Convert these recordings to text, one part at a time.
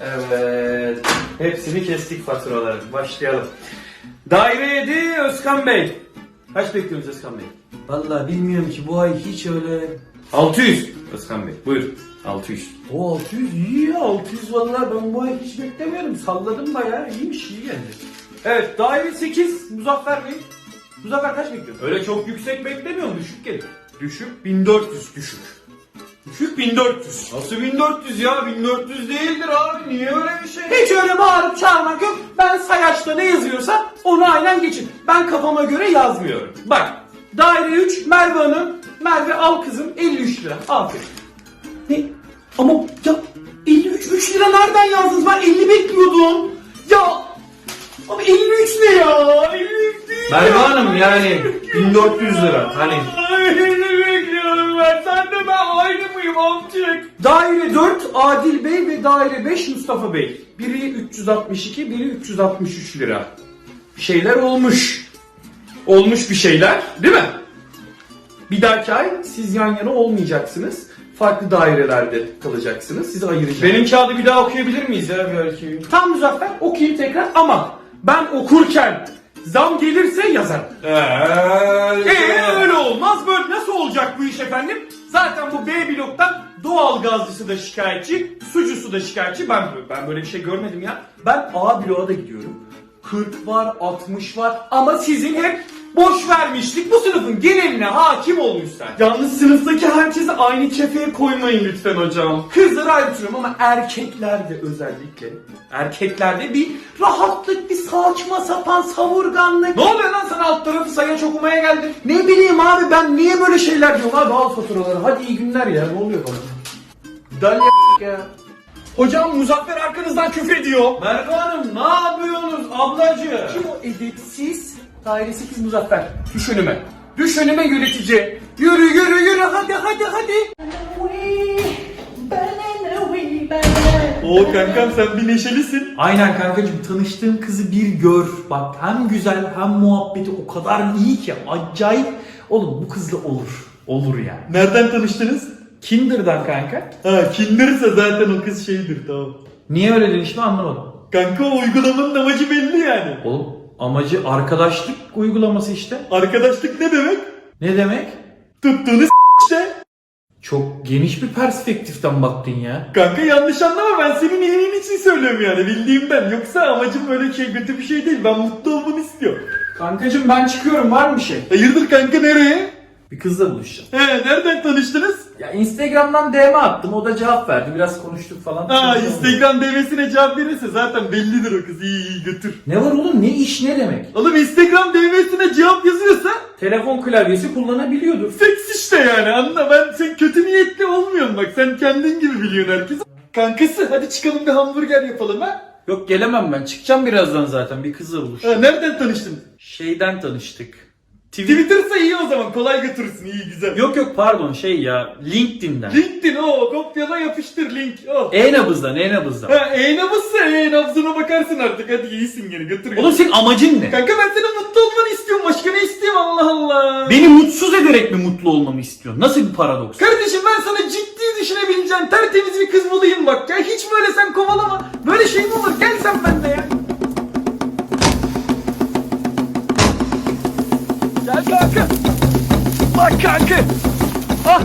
Evet. Hepsini kestik faturaların. Başlayalım. Daire 7 Özkan Bey. Kaç bekliyorsunuz Özkan Bey? Vallahi bilmiyorum ki bu ay hiç öyle... 600. Özkan Bey buyur. 600. O 600 iyi ya 600 vallahi ben bu ay hiç beklemiyordum. Salladım bayağı iyiymiş iyi geldi. Evet daire 8 Muzaffer Bey. Muzaffer kaç bekliyorsun? Öyle çok yüksek beklemiyorum düşük gelir. Düşük 1400 düşük. Düşük 1400. Nasıl 1400 ya? 1400 değildir abi. Niye öyle bir şey? Hiç öyle bağırıp çağırmak yok. Ben sayaçta ne yazıyorsa onu aynen geçin. Ben kafama göre yazmıyorum. Bak daire 3 Merve Hanım. Merve al kızım 53 lira. Aferin. Ne? Ama ya 53 3 lira nereden yazdınız? Ben 50 bekliyordum. Ya ama 53 ne ya? 53 değil Merve ya. Hanım yani 1400 lira. Hani Ay, 50 bekliyorum ben. Sen de ben aynı amcık? Daire 4 Adil Bey ve daire 5 Mustafa Bey. Biri 362, biri 363 lira. Bir şeyler olmuş. Olmuş bir şeyler, değil mi? Bir dahaki ay siz yan yana olmayacaksınız. Farklı dairelerde kalacaksınız. Sizi ayıracağım. benim kağıdı bir daha okuyabilir miyiz ya belki? Tam Muzaffer okuyayım tekrar ama ben okurken zam gelirse yazarım. Ee öyle olmaz böyle nasıl olacak bu iş efendim? Zaten bu B bloktan doğal gazcısı da şikayetçi, sucusu da şikayetçi. Ben ben böyle bir şey görmedim ya. Ben A bloğa da gidiyorum. 40 var, 60 var ama sizin hep boş vermişlik bu sınıfın geneline hakim olmuş sen. Yalnız sınıftaki herkesi aynı kefeye koymayın lütfen hocam. Kızları ayrı tutuyorum ama erkeklerde özellikle erkeklerde bir rahatlık, bir saçma sapan savurganlık. Ne oluyor lan sana alt tarafı sayaç okumaya geldin? Ne bileyim abi ben niye böyle şeyler diyorum abi al faturaları hadi iyi günler ya ne oluyor bana? Dalya ya. Hocam Muzaffer arkanızdan küfür ediyor. Merve Hanım ne yapıyorsunuz ablacığım? Kim o edepsiz? Daire 8 Muzaffer. Düş önüme. Düş önüme yönetici. Yürü yürü yürü hadi hadi hadi. Oo kankam sen bir neşelisin. Aynen kankacığım tanıştığım kızı bir gör. Bak hem güzel hem muhabbeti o kadar iyi ki acayip. Oğlum bu kızla olur. Olur yani. Nereden tanıştınız? Kinder'dan kanka. Ha Kinder'sa zaten o kız şeydir tamam. Niye öyle dedin şimdi anlamadım. Kanka o uygulamanın amacı belli yani. Oğlum amacı arkadaşlık uygulaması işte. Arkadaşlık ne demek? Ne demek? Tuttuğunu s- işte. Çok geniş bir perspektiften baktın ya. Kanka yanlış anlama ben senin iyiliğin için söylüyorum yani bildiğimden. Yoksa amacım öyle şey kötü bir şey değil. Ben mutlu olmanı istiyorum. Kankacığım ben çıkıyorum var mı bir şey? Hayırdır kanka nereye? Bir kızla buluşacağım. He nereden tanıştınız? Ya Instagram'dan DM attım o da cevap verdi biraz konuştuk falan. Ha Instagram DM'sine cevap verirse zaten bellidir o kız. İyi iyi götür. Ne var oğlum ne iş ne demek? Oğlum Instagram DM'sine cevap yazıyorsa Telefon klavyesi kullanabiliyordur. seks işte yani anla ben sen kötü niyetli olmuyorsun bak sen kendin gibi biliyorsun herkes. Kankası hadi çıkalım bir hamburger yapalım ha. Yok gelemem ben çıkacağım birazdan zaten bir kızla buluşacağım. ha nereden tanıştın? Şeyden tanıştık. Twitter'sa iyi o zaman kolay götürürsün iyi güzel. Yok yok pardon şey ya LinkedIn'den. LinkedIn o kopyala yapıştır link o. E-nabızdan e-nabızdan. Ha e-nabızsa e-nabzına bakarsın artık hadi iyisin gene götür. Oğlum senin amacın ne? Kanka ben senin mutlu olmanı istiyorum başka ne isteyeyim Allah Allah. Beni mutsuz ederek mi mutlu olmamı istiyorsun? Nasıl bir paradoks? Kardeşim ben sana ciddi düşünebileceğin tertemiz bir kız bulayım bak ya. Hiç böyle sen kovalama. Böyle şey kanka. Ah.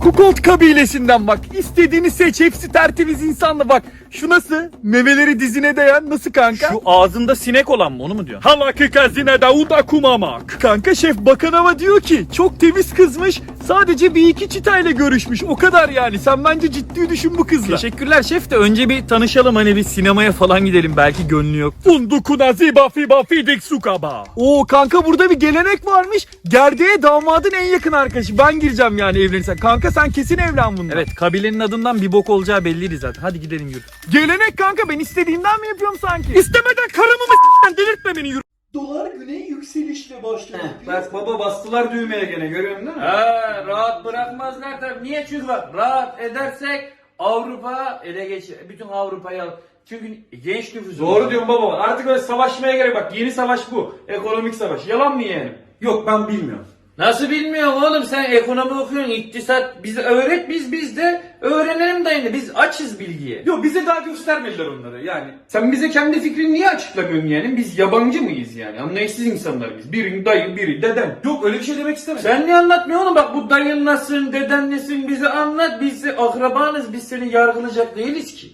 Kukolt kabilesinden bak. İstediğini seç. Hepsi tertemiz insanla bak. Şu nasıl? Memeleri dizine değen nasıl kanka? Şu ağzında sinek olan mı onu mu diyorsun? Halakı kazine Davut akumamak. Kanka şef bakanava diyor ki çok temiz kızmış. Sadece bir iki çitayla görüşmüş. O kadar yani. Sen bence ciddi düşün bu kızla. Teşekkürler şef de önce bir tanışalım hani bir sinemaya falan gidelim belki gönlü yok. Undukuna ziba fiba fidik sukaba. Oo kanka burada bir gelenek varmış. Gerdeğe damadın en yakın arkadaşı. Ben gireceğim yani evlenirsen. Kanka sen kesin evlen bundan. Evet kabilenin adından bir bok olacağı belliydi zaten. Hadi gidelim yürü. Gelenek kanka ben istediğimden mi yapıyorum sanki? İstemeden karımı mı s***den delirtme beni yürü. Dolar güney yükselişle başladı. Bak baba bastılar düğmeye gene görüyorsun değil mi? Ha, rahat bırakmazlar tabii. Niye çünkü bak rahat edersek Avrupa ele geçir. Bütün Avrupa'yı al. Çünkü genç nüfusu. Doğru diyorsun baba. Artık öyle savaşmaya gerek bak. Yeni savaş bu. Ekonomik savaş. Yalan mı yani? Yok ben bilmiyorum. Nasıl bilmiyorum oğlum sen ekonomi okuyorsun iktisat bizi öğret biz biz de öğrenelim dayını biz açız bilgiye. Yok bize daha göstermediler onları yani. Sen bize kendi fikrini niye açıklamıyorsun yani? Biz yabancı mıyız yani? Anlayışsız insanlar biz. Biri dayı, biri dedem. Yok öyle bir şey demek istemedim. Sen niye anlatmıyorsun oğlum bak bu dayın nasılsın deden nesin bize anlat biz de akrabanız biz seni yargılayacak değiliz ki.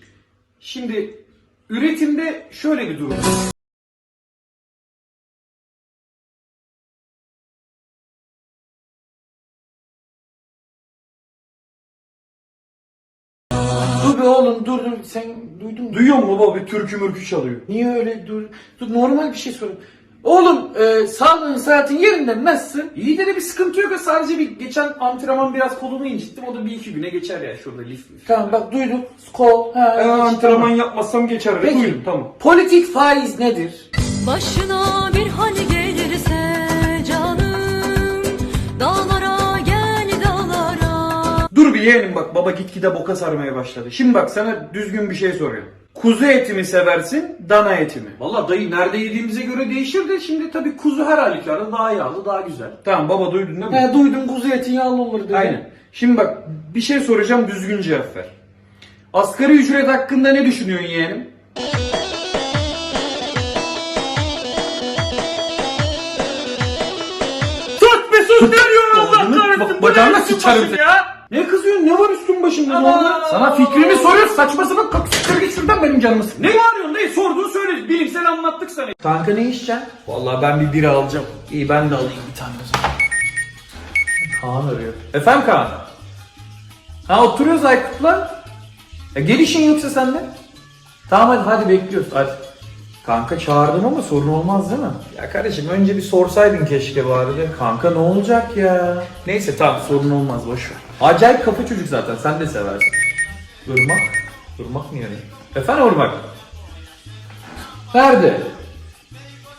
Şimdi üretimde şöyle bir durum. var. Oğlum dur dur sen duydun mu? Duyuyor musun baba bir türkü mürkü çalıyor. Niye öyle dur? Dur normal bir şey sorayım. Oğlum e, sağlığın saatin yerinde nasılsın? İyi de bir sıkıntı yok. Sadece bir geçen antrenman biraz kolumu incittim. O da bir iki güne geçer ya şurada lif lif. Tamam bak duyduk. Kol. Ha, geç, antrenman tamam. yapmazsam geçer. Peki. Buyurun tamam. Politik faiz nedir? Başına bir hal yeğenim bak baba gitgide boka sarmaya başladı. Şimdi bak sana düzgün bir şey soruyorum. Kuzu eti mi seversin, dana eti mi? Valla dayı nerede yediğimize göre değişir de şimdi tabii kuzu her halükarda daha yağlı daha güzel. Tamam baba duydun değil mi? He duydum kuzu etin yağlı olur dedi. Aynen. Şimdi bak bir şey soracağım düzgün cevap ver. Asgari ücret hakkında ne düşünüyorsun yeğenim? Sus be sus ne diyorsun Allah Oğlum, kahretsin. bak, bu ne bacağına sıçarım seni. ya. Ne kızıyorsun? Ne var üstün başımda? Normal? Sana fikrimi soruyor. Saçma sapan kalk siktir git şuradan benim canımı sıkma. Ne bağırıyorsun dayı sorduğunu söyle bilimsel anlattık sana. Kanka ne içeceksin? Vallahi ben bir bira alacağım. İyi ben de alayım bir tane o zaman. Kaan arıyor. Efendim Kaan? Ha oturuyoruz Aykut'la. E, gel işin yoksa sende. Tamam hadi hadi bekliyoruz hadi. Kanka çağırdım ama sorun olmaz değil mi? Ya kardeşim önce bir sorsaydın keşke bari de. Kanka ne olacak ya? Neyse tamam sorun olmaz boş ver. Acayip kafa çocuk zaten sen de seversin. Irmak? Irmak mı yani? Efendim Irmak? Nerede?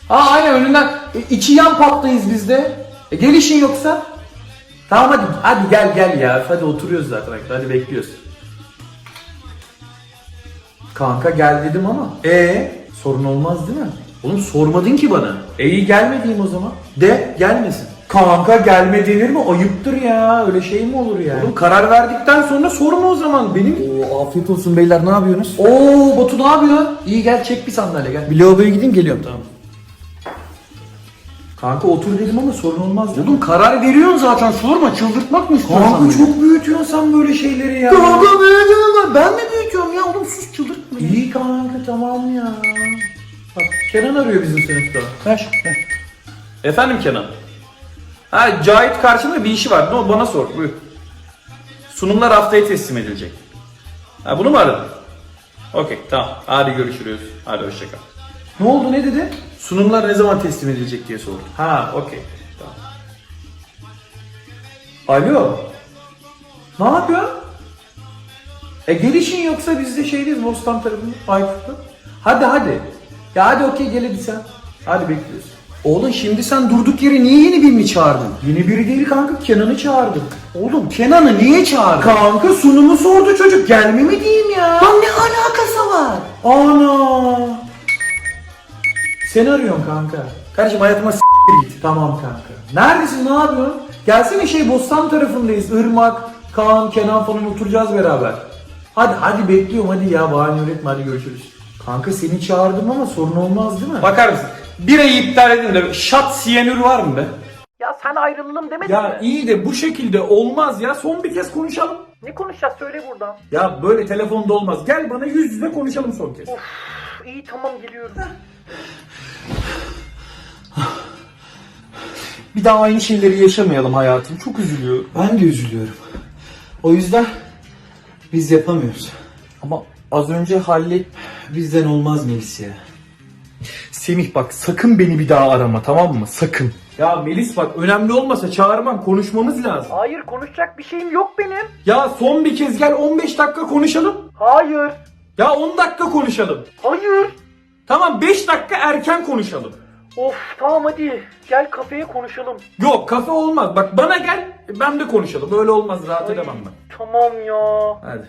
Ha aynen önünden e, iki yan pattayız biz de. E, gel işin yoksa. Tamam hadi hadi gel gel ya. Hadi oturuyoruz zaten hadi bekliyoruz. Kanka gel dedim ama. E sorun olmaz değil mi? Oğlum sormadın ki bana. E iyi gelme diyeyim o zaman. De gelmesin. Kanka gelme denir mi? Ayıptır ya. Öyle şey mi olur ya? Oğlum karar verdikten sonra sorma o zaman. Benim Oo, afiyet olsun beyler ne yapıyorsunuz? Oo Batu ne yapıyor? İyi gel çek bir sandalye gel. Bir lavaboya gideyim geliyorum tamam. Kanka otur dedim ama sorun olmaz değil? Oğlum karar veriyorsun zaten sorma çıldırtmak mı istiyorsun? Kanka çok büyütüyorsun sen böyle şeyleri ya. Kanka büyütüyorum ben mi büyütüyorum ya oğlum sus çıldırtma. İyi kanka tamam ya. Bak Kenan arıyor bizim sınıfta. Ver, ver. Efendim Kenan. Ha Cahit karşımda bir işi var. Ne o bana sor. Buyur. Sunumlar haftaya teslim edilecek. Ha bunu mu aradın? Okey tamam. Hadi görüşürüz. Hadi hoşça kal. Ne oldu ne dedi? Sunumlar ne zaman teslim edilecek diye sordu. Ha okey. Tamam. Alo. Ne yapıyorsun? E gelişin yoksa biz de şeydeyiz Bostan tarafında Aykut'ta. Hadi hadi. Ya hadi okey gel hadi sen. Hadi bekliyoruz. Oğlum şimdi sen durduk yere niye yeni birini çağırdın? Yeni biri değil kanka Kenan'ı çağırdım. Oğlum Kenan'ı niye çağırdın? Kanka sunumu sordu çocuk gelme mi diyeyim ya? Lan ne alakası var? Ana. Seni arıyorum kanka. Kardeşim hayatıma s- git. Tamam kanka. Neredesin ne yapıyorsun? Gelsene şey Bostan tarafındayız. Irmak, Kaan, Kenan falan oturacağız beraber. Hadi hadi bekliyorum hadi ya bahane üretme hadi görüşürüz. Kanka seni çağırdım ama sorun olmaz değil mi? Bakar mısın? Birayı iptal edin de şat siyanür var mı be? Ya sen ayrılalım demedin Ya iyi de bu şekilde olmaz ya. Son bir kez konuşalım. Ne konuşacağız söyle buradan. Ya böyle telefonda olmaz. Gel bana yüz yüze konuşalım son kez. İyi tamam geliyorum. Bir daha aynı şeyleri yaşamayalım hayatım. Çok üzülüyorum. Ben de üzülüyorum. O yüzden biz yapamıyoruz. Ama az önce hallet... Bizden olmaz Melis ya. Semih bak sakın beni bir daha arama tamam mı? Sakın. Ya Melis bak önemli olmasa çağırmam konuşmamız lazım. Hayır konuşacak bir şeyim yok benim. Ya son bir kez gel 15 dakika konuşalım. Hayır. Ya 10 dakika konuşalım. Hayır. Tamam 5 dakika erken konuşalım. Of tamam hadi gel kafeye konuşalım. Yok kafe olmaz. Bak bana gel ben de konuşalım. Böyle olmaz rahat edemem ben. Tamam ya. Hadi.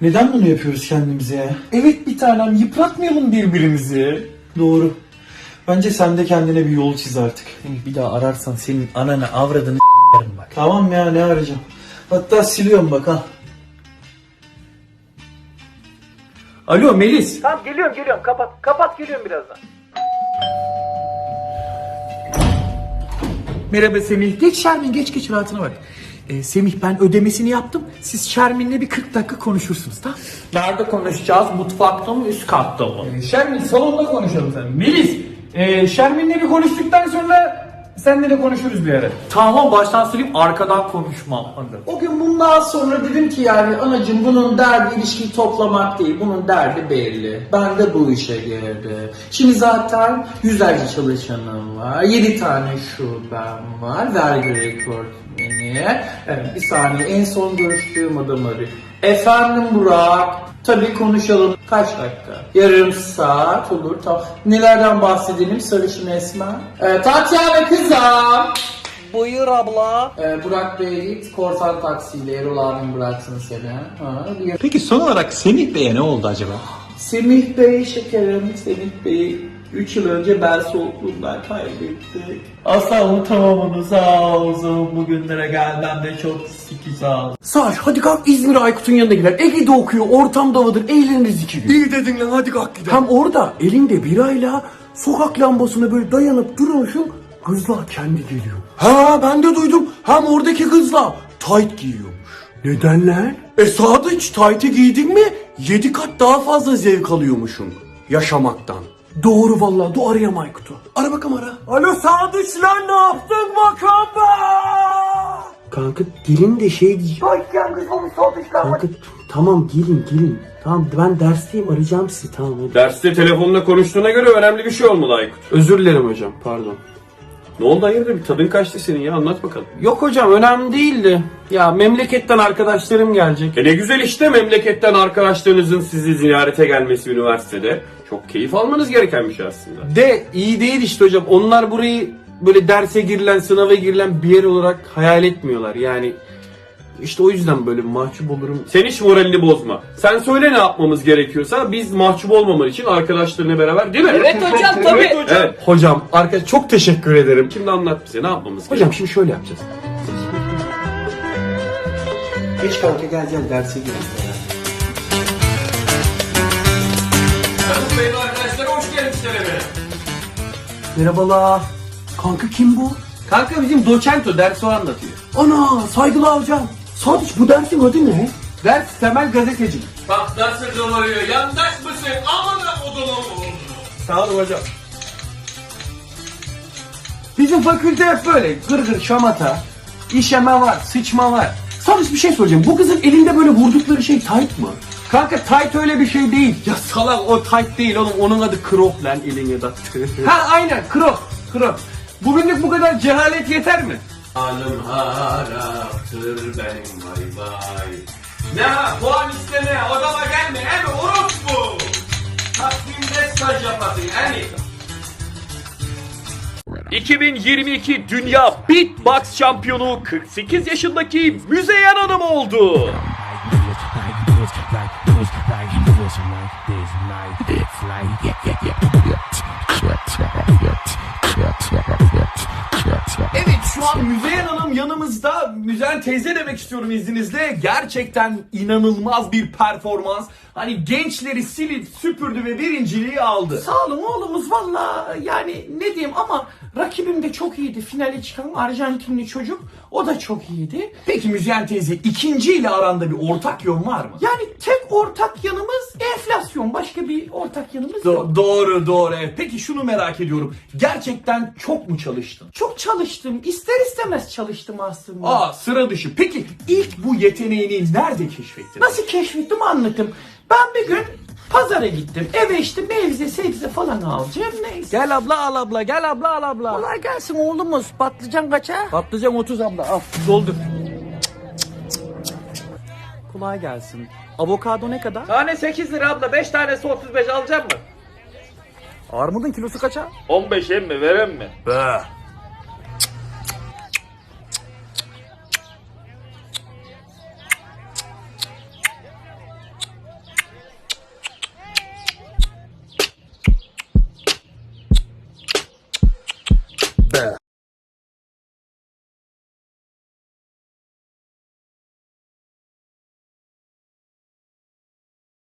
Neden bunu yapıyoruz kendimize ya? Evet bir tanem yıpratmayalım birbirimizi. Doğru. Bence sen de kendine bir yol çiz artık. Bir daha ararsan senin ananı avradını s**erim bak. Tamam ya ne arayacağım. Hatta siliyorum bak ha. Alo Melis. Tamam geliyorum geliyorum kapat. Kapat geliyorum birazdan. Merhaba Semih. Geç Şermin geç geç rahatına bak. Ee, Semih ben ödemesini yaptım. Siz Şermin'le bir 40 dakika konuşursunuz tamam Nerede konuşacağız? Mutfakta mı üst katta mı? Ee, Şermin salonda konuşalım sen. Melis, e, Şermin'le bir konuştuktan sonra seninle de konuşuruz bir ara. Tamam baştan söyleyeyim arkadan konuşmam. O gün bundan sonra dedim ki yani anacığım bunun derdi ilişkiyi toplamak değil. Bunun derdi belli. Ben de bu işe girdim. Şimdi zaten yüzlerce çalışanım var. Yedi tane şubem var. Vergi rekortmeni. Evet, bir saniye en son görüştüğüm adam arıyor. Efendim Burak. Tabii konuşalım. Kaç dakika? Yarım saat olur. Tamam. Nelerden bahsedelim? Sarışın Esmer. Ee, Tatyana kızım. Buyur abla. Ee, Burak Bey'e git korsan taksiyle Erol abim bıraksın seni. Ha, bir- Peki son olarak Semih Bey'e ne oldu acaba? Semih Bey şekerim, Semih Bey'i 3 yıl önce bel soğukluğundan kaybettik. Asla unutamam onu sağ olsun. Bugünlere gelmem de çok siki sağ ol. Saç hadi kalk İzmir Aykut'un yanına gider. Ege'de okuyor, ortam havadır, eğleniriz iki gün. İyi dedin lan hadi kalk gidelim. Hem orada elinde birayla sokak lambasına böyle dayanıp durmuşum. Kızlar kendi geliyor. Ha ben de duydum. Hem oradaki kızlar tight giyiyormuş. Neden lan? E Sadıç tight'i giydin mi 7 kat daha fazla zevk alıyormuşum yaşamaktan. Doğru vallahi dur arayayım Aykut'u. Ara bakalım ara. Alo Sadıç lan ne yaptın bakalım Kanka gelin de şey diyeceğim. Kanka tamam gelin gelin. Tamam ben dersteyim arayacağım sizi tamam hadi. Derste telefonla konuştuğuna göre önemli bir şey olmalı Aykut. Özür dilerim hocam pardon. Ne oldu hayırdır bir tadın kaçtı senin ya anlat bakalım. Yok hocam önemli değildi. Ya memleketten arkadaşlarım gelecek. E ne güzel işte memleketten arkadaşlarınızın sizi ziyarete gelmesi üniversitede. Çok keyif almanız gereken bir şey aslında. De iyi değil işte hocam. Onlar burayı böyle derse girilen, sınava girilen bir yer olarak hayal etmiyorlar. Yani işte o yüzden böyle mahcup olurum. Sen hiç moralini bozma. Sen söyle ne yapmamız gerekiyorsa biz mahcup olmaman için arkadaşlarına beraber değil mi? Evet hocam tabii. Evet hocam. Evet. Hocam arkadaş çok teşekkür ederim. Şimdi anlat bize ne yapmamız Hocam gerekiyor? şimdi şöyle yapacağız. Geç kanka gel gel derse girelim. Beyler arkadaşlar hoş geldiniz eve. Merhabalar. Kanka kim bu? Kanka bizim doçento ders o anlatıyor. Ana saygılar hocam. Sadıç bu dersin adı ne? Ders temel gazetecilik. Bak nasıl dolanıyor yandaş mısın? Aman da odama Sağ olun hocam. Bizim fakülte hep böyle gır gır şamata, işeme var, sıçma var. Sadece bir şey soracağım. Bu kızın elinde böyle vurdukları şey tight mı? Kanka tight öyle bir şey değil. Ya salak o tight değil oğlum. Onun adı crop lan eline dattı. ha aynen crop. Crop. Bugünlük bu kadar cehalet yeter mi? Hanım haraptır benim bay bay. Ne puan isteme odama gelme emi orospu. Takvimde staj yapasın emi. 2022 Dünya Beatbox Şampiyonu 48 yaşındaki Müzeyyen Hanım oldu. Evet şu an Müzeyyen Hanım yanımızda. Müzeyyen teyze demek istiyorum izninizle. Gerçekten inanılmaz bir performans. Hani gençleri silip süpürdü ve birinciliği aldı. Sağ olun oğlumuz valla yani ne diyeyim ama rakibim de çok iyiydi. Finale çıkan Arjantinli çocuk o da çok iyiydi. Peki Müzeyyen teyze ikinci ile aranda bir ortak yön var mı? Yani tek ortak yanımız enflasyon. Başka bir ortak yanımız yok. Doğru doğru. evet. Peki şunu merak ediyorum. Gerçekten çok mu çalıştın? Çok çalıştım. İster istemez çalıştım aslında. Aa sıra dışı. Peki ilk bu yeteneğini nerede keşfettin? Nasıl keşfettim anlatayım. Ben bir gün pazara gittim. Eve işte mevze sebze falan alacağım neyse. Gel abla al abla gel abla al abla. Kolay gelsin oğlumuz. Patlıcan kaça? Patlıcan 30 abla al doldur. Kolay gelsin. Avokado ne kadar? Tane 8 lira abla. 5 tanesi 35 alacak mı? Armudun kilosu kaça? 15 emmi veren mi? Be.